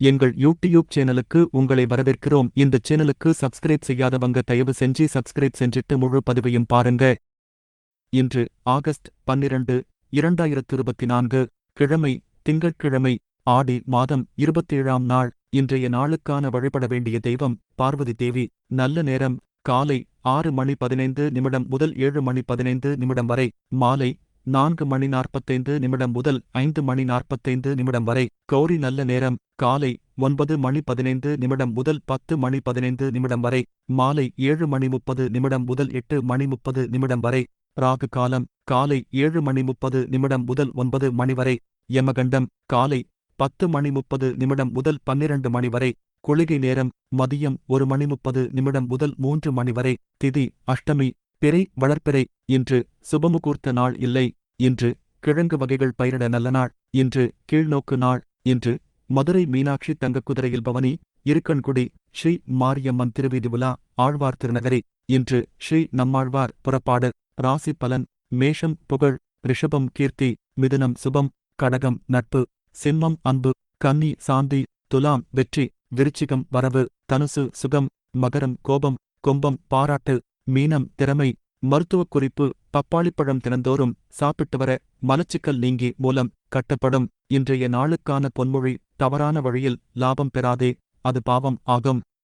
எங்கள் யூடியூப் சேனலுக்கு உங்களை வரவேற்கிறோம். இந்த சேனலுக்கு சப்ஸ்கிரைப் செய்யாதவங்க தயவு செஞ்சு சப்ஸ்கிரைப் செஞ்சிட்டு முழு பதிவையும் பாருங்க. இன்று ஆகஸ்ட் பன்னிரண்டு இரண்டாயிரத்து இருபத்தி நான்கு கிழமை திங்கட்கிழமை ஆடி மாதம் இருபத்தேழாம் நாள். இன்றைய நாளுக்கான வழிபட வேண்டிய தெய்வம் பார்வதி தேவி. நல்ல நேரம் காலை ஆறு மணி பதினைந்து நிமிடம் முதல் ஏழு மணி பதினைந்து நிமிடம் வரை. மாலை நான்கு மணி நாற்பத்தைந்து நிமிடம் முதல் ஐந்து மணி நாற்பத்தைந்து நிமிடம் வரை. கௌரி நல்ல நேரம் காலை ஒன்பது மணி பதினைந்து நிமிடம் முதல் பத்து மணி பதினைந்து நிமிடம் வரை மாலை ஏழு மணி முப்பது நிமிடம் முதல் எட்டு மணி முப்பது நிமிடம் வரை ராகு காலம் காலை ஏழு மணி முப்பது நிமிடம் முதல் ஒன்பது மணி வரை யமகண்டம் காலை பத்து மணி முப்பது நிமிடம் முதல் பன்னிரண்டு மணி வரை குளிகை நேரம் மதியம் ஒரு மணி முப்பது நிமிடம் முதல் மூன்று மணி வரை திதி அஷ்டமி பிறை வளர்ப்பிறை இன்று சுபமுகூர்த்த நாள் இல்லை இன்று கிழங்கு வகைகள் பயிரிட நல்ல நாள் இன்று கீழ்நோக்கு நாள் இன்று மதுரை மீனாட்சி தங்கக் குதிரையில் பவனி இருக்கன்குடி ஸ்ரீ மாரியம்மன் திருவீதி விழா ஆழ்வார் திருநகரி. இன்று ஸ்ரீ நம்மாழ்வார் புறப்பாடு ராசி பலன் மேஷம் புகழ் ரிஷபம் கீர்த்தி மிதுனம் சுபம் கடகம் நட்பு சிம்மம் அன்பு கன்னி சாந்தி துலாம் வெற்றி விருச்சிகம் வரவு தனுசு சுகம் மகரம் கோபம் கும்பம் பாராட்டு மீனம் திறமை மருத்துவக் குறிப்பு பப்பாளிப்பழம் தினந்தோறும் சாப்பிட்டு வர மலச்சிக்கல் நீங்கி மூலம் கட்டப்படும். இன்றைய நாளுக்கான பொன்மொழி தவறான வழியில் லாபம் பெறாதே அது பாவம் ஆகும்.